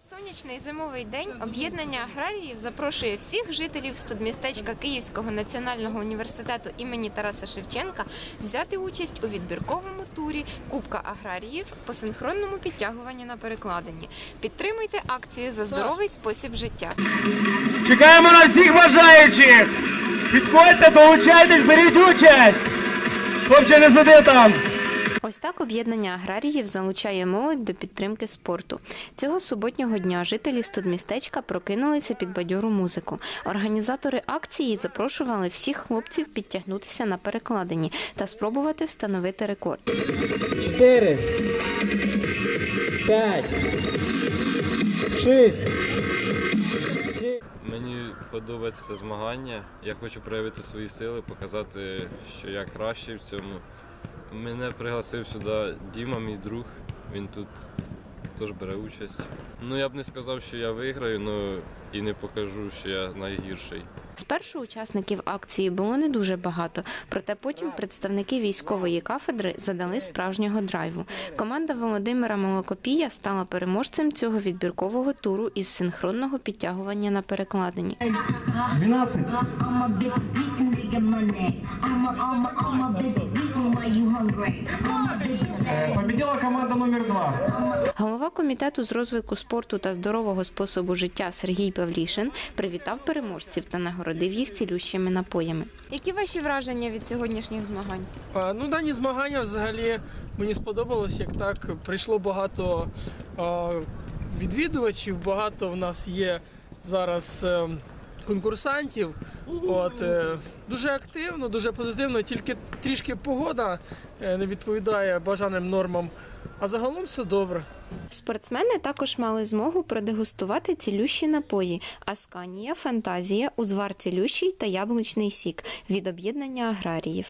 сонячний зимовий день об'єднання аграріїв запрошує всіх жителів студмістечка Київського національного університету імені Тараса Шевченка взяти участь у відбірковому турі Кубка аграріїв по синхронному підтягуванні на перекладині. Підтримуйте акцію за здоровий спосіб життя. Чекаємо на всіх бажаючих! Підходьте, долучайтесь, беріть участь! Хлопче, не сиди там! Ось так об'єднання аграріїв залучає молодь до підтримки спорту. Цього суботнього дня жителі студмістечка прокинулися під бадьору музику. Організатори акції запрошували всіх хлопців підтягнутися на перекладині та спробувати встановити рекорд. Чотири. П'ять. Шість. Мені подобається це змагання. Я хочу проявити свої сили, показати, що я кращий в цьому. Мене пригласив сюди Діма, мій друг. Він тут теж бере участь. Ну я б не сказав, що я виграю, але і не покажу, що я найгірший. Спершу учасників акції було не дуже багато, проте потім представники військової кафедри задали справжнього драйву. Команда Володимира Молокопія стала переможцем цього відбіркового туру із синхронного підтягування на перекладині. 12. Nigga money. I'm a, I'm a, I'm a bitch beating why you hungry. I'm a bitch Е, Побіділа команда номер 2. Голова комітету з розвитку спорту та здорового способу життя Сергій Павлішин привітав переможців та нагородив їх цілющими напоями. Які ваші враження від сьогоднішніх змагань? А, Ну, дані змагання взагалі мені сподобалось, як так прийшло багато а, відвідувачів, багато в нас є зараз е, конкурсантів. От, е, дуже активно, дуже позитивно, тільки трішки погода е, не відповідає бажаним нормам. А загалом все добре. Спортсмени також мали змогу продегустувати цілющі напої Асканія, Фантазія, Узвар цілющий та яблучний сік від об'єднання аграріїв.